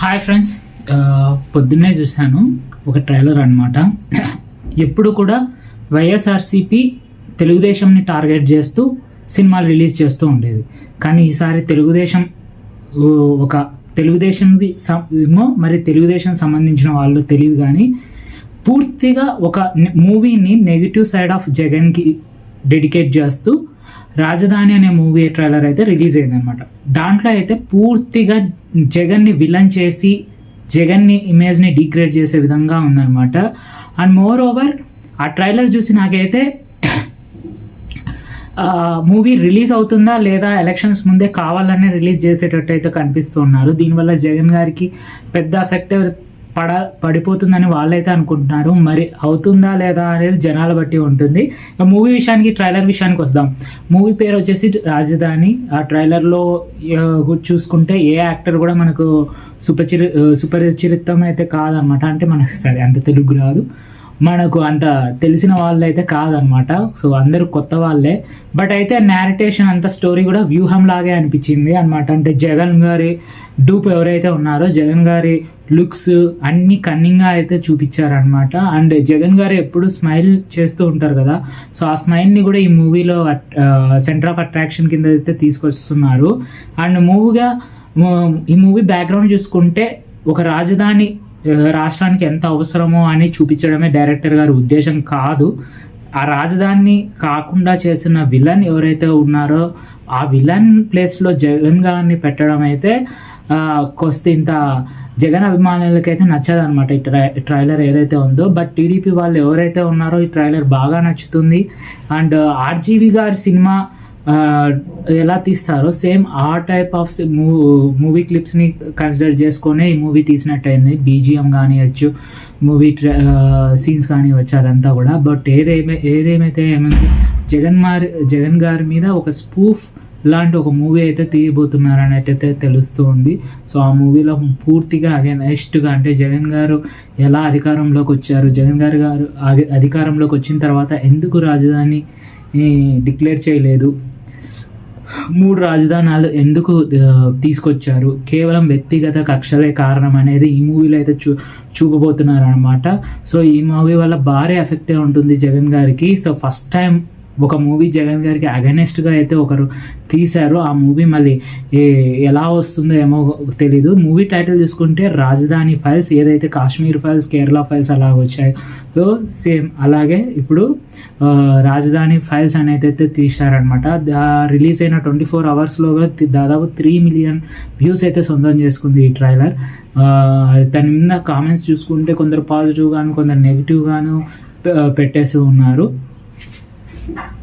Hi friends పొద్దున్నే చూశాను ఒక ట్రైలర్ అనమాట ఎప్పుడు కూడా వైఎస్ఆర్సిపి తెలుగుదేశంని టార్గెట్ చేస్తూ సినిమాలు రిలీజ్ చేస్తూ ఉండేది. కానీ ఈసారి తెలుగుదేశం ఒక తెలుగుదేశంది ఏమో మరి తెలుగుదేశం సంబంధించిన వాళ్ళు తెలియదు కానీ పూర్తిగా ఒక మూవీని నెగిటివ్ సైడ్ ఆఫ్ జగన్కి డెడికేట్ చేస్తూ రాజధాని అనే మూవీ ట్రైలర్ అయితే రిలీజ్ అయిందనమాట దాంట్లో అయితే పూర్తిగా జగన్ని విలన్ చేసి జగన్ని ఇమేజ్ని డిగ్రేడ్ చేసే విధంగా ఉందన్నమాట. అండ్ మోర్ ఓవర్ ఆ ట్రైలర్ చూసి నాకైతే మూవీ రిలీజ్ అవుతుందా లేదా ఎలక్షన్స్ ముందే కావాలనే రిలీజ్ చేసేటట్టు అయితే కనిపిస్తున్నారు దీనివల్ల జగన్ గారికి పెద్ద ఎఫెక్ట్ పడ పడిపోతుందని వాళ్ళైతే అనుకుంటున్నారు. మరి అవుతుందా లేదా అనేది జనాల బట్టి ఉంటుంది. మూవీ విషయానికి ట్రైలర్ విషయానికి వస్తాం. మూవీ పేరు వచ్చేసి రాజధాని. ఆ ట్రైలర్లో చూసుకుంటే ఏ యాక్టర్ కూడా మనకు సుపచిరి సుపరిచితం అయితే కాదనమాట అంటే మనకు సరే అంత తెలుగు రాదు. మనకు అంత తెలిసిన వాళ్ళు అయితే కాదనమాట. సో అందరూ కొత్త వాళ్ళే. బట్ అయితే నేరిటేషన్ అంత స్టోరీ కూడా వ్యూహం లాగే అనిపించింది అనమాట అంటే జగన్ గారి డూప్ ఎవరైతే ఉన్నారో జగన్ గారి లుక్స్ అన్ని కన్నింగ్గా అయితే చూపించారనమాట అండ్ జగన్ గారు ఎప్పుడు స్మైల్ చేస్తూ ఉంటారు కదా సో ఆ స్మైల్ని కూడా ఈ మూవీలో సెంటర్ ఆఫ్ అట్రాక్షన్ కింద అయితే తీసుకొస్తున్నారు. అండ్ మూవీగా ఈ మూవీ బ్యాక్గ్రౌండ్ చూసుకుంటే ఒక రాజధాని రాష్ట్రానికి ఎంత అవసరమో అని చూపించడమే డైరెక్టర్ గారి ఉద్దేశం కాదు. ఆ రాజధాని కాకుండా చేసిన విలన్ ఎవరైతే ఉన్నారో ఆ విలన్ ప్లేస్లో జగన్ గారిని పెట్టడం అయితే కొస్తే ఇంత జగన్ అభిమానులకైతే నచ్చదు అనమాట ఈ ట్రై ట్రైలర్ ఏదైతే ఉందో. బట్ టీడీపీ వాళ్ళు ఎవరైతే ఉన్నారో ఈ ట్రైలర్ బాగా నచ్చుతుంది. అండ్ ఆర్జీవి గారి సినిమా ఎలా తీస్తారో సేమ్ ఆ టైప్ ఆఫ్ మూవీ క్లిప్స్ని కన్సిడర్ చేసుకొని ఈ మూవీ తీసినట్టయింది. బీజిఎం కానివచ్చు మూవీ సీన్స్ కానివచ్చు అదంతా కూడా. బట్ ఏదేమై ఏదేమైతే ఏమైంది జగన్ మారి జగన్ గారి మీద ఒక స్పూఫ్ లాంటి ఒక మూవీ అయితే తీయబోతున్నారు అయితే తెలుస్తుంది. సో ఆ మూవీలో పూర్తిగా అగెనెస్ట్గా అంటే జగన్ గారు ఎలా అధికారంలోకి వచ్చారు జగన్ గారు గారు అధికారంలోకి వచ్చిన తర్వాత ఎందుకు రాజధాని డిక్లేర్ చేయలేదు. మూడు రాజధానాలు ఎందుకు తీసుకొచ్చారు? కేవలం వ్యక్తిగత కక్షలే కారణం అనేది ఈ మూవీలో అయితే చూ చూపబోతున్నారు అనమాట సో ఈ మూవీ వల్ల భారీ ఎఫెక్టే ఉంటుంది జగన్ గారికి. సో ఫస్ట్ టైం ఒక మూవీ జగన్ గారికి అగనెస్ట్గా అయితే ఒకరు తీశారు. ఆ మూవీ మళ్ళీ ఎలా వస్తుందో ఏమో తెలీదు. మూవీ టైటిల్ చూసుకుంటే రాజధాని ఫైల్స్ ఏదైతే కాశ్మీర్ ఫైల్స్ కేరళ ఫైల్స్ అలా వచ్చాయి సో సేమ్ అలాగే ఇప్పుడు రాజధాని ఫైల్స్ అనేది అయితే తీశారనమాట రిలీజ్ అయిన ట్వంటీ ఫోర్ అవర్స్లో దాదాపు త్రీ మిలియన్ వ్యూస్ అయితే సొంతం చేసుకుంది ఈ ట్రైలర్ దాని మీద కామెంట్స్ చూసుకుంటే కొందరు పాజిటివ్ గాను కొందరు నెగిటివ్ గాను పెట్టేసి ఉన్నారు. Thank you.